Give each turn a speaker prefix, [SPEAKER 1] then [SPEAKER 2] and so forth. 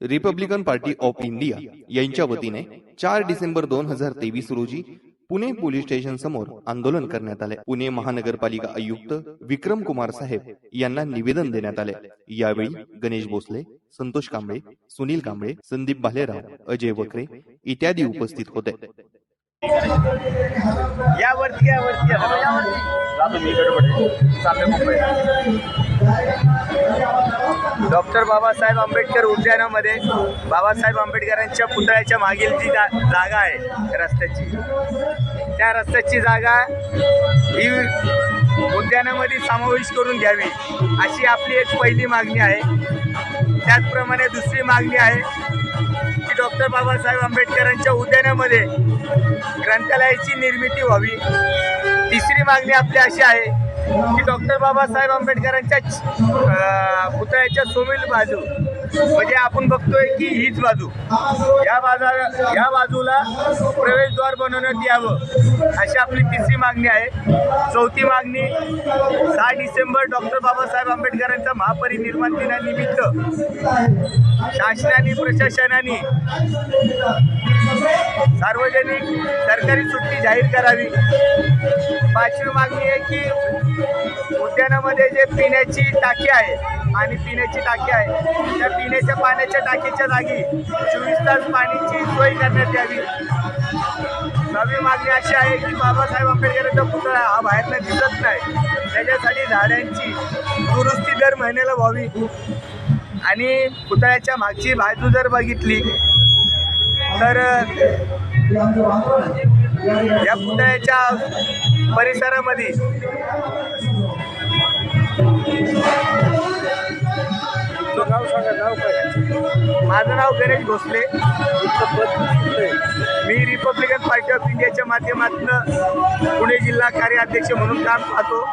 [SPEAKER 1] Republican party of India यांच्या वतीने चार डिसेंबर दोन हजार तेवीस रोजी पुणे पोलीस स्टेशन समोर आंदोलन करण्यात आले. पुणे महानगरपालिका आयुक्त विक्रम कुमार साहेब यांना निवेदन देण्यात आले. यावेळी गणेश भोसले संतोष कांबळे सुनील कांबळे संदीप भालेराव अजय वक्रे इत्यादी उपस्थित होते.
[SPEAKER 2] यावरती यावरती. डॉक्टर बाबासाहेब आंबेडकर उद्यानामध्ये बाबासाहेब आंबेडकरांच्या पुतळ्याच्या मागील जी जा- जागा आहे रस्त्याची. त्या रस्त्याची जागा ही उद्यानामध्ये समावेश करून घ्यावी अशी आपली एक पहिली मागणी आहे. त्याचप्रमाणे दुसरी मागणी आहे की डॉक्टर बाबासाहेब आंबेडकरांच्या उद्यानामध्ये ग्रंथालयाची निर्मिती व्हावी. तिसरी मागणी आपली अशी आहे की डॉक्टर बाबासाहेब आंबेडकरांच्या पुतळ्याच्या सोमील बाजू. म्हणजे आपण बघतोय की हीच बाजू. या बाजा या बाजूला प्रवेशद्वार बनवण्यात यावं अशी आपली तिसरी मागणी आहे. चौथी मागणी सहा डिसेंबर डॉक्टर बाबासाहेब आंबेडकरांच्या महापरिनिर्माण दिनानिमित्त शासनाने प्रशासनाने सार्वजनिक सरकारी सुट्टी जाहीर करावी. पाचवी मागणी आहे की उद्यानामध्ये जे पिण्याची टाकी आहे आणि पिण्याची टाकी आहे त्या पिण्याच्या पाण्याच्या टाकीच्या जागी चोवीस तास पाण्याची सोय करण्यात यावी. नवी मागणी अशी आहे की बाबासाहेब आंबेडकरांचा पुतळा हा बाहेरनं दिसत नाही. त्याच्यासाठी झाडांची दुरुस्ती दर महिन्याला व्हावी. आणि पुतळ्याच्या मागची बाजू जर बघितली तर या पुतळ्याच्या परिसरामध्ये. माझं नाव गणेश भोसले. मी रिपब्लिकन पार्टी ऑफ इंडियाच्या माध्यमातून पुणे जिल्हा कार्याध्यक्ष म्हणून काम पाहतो.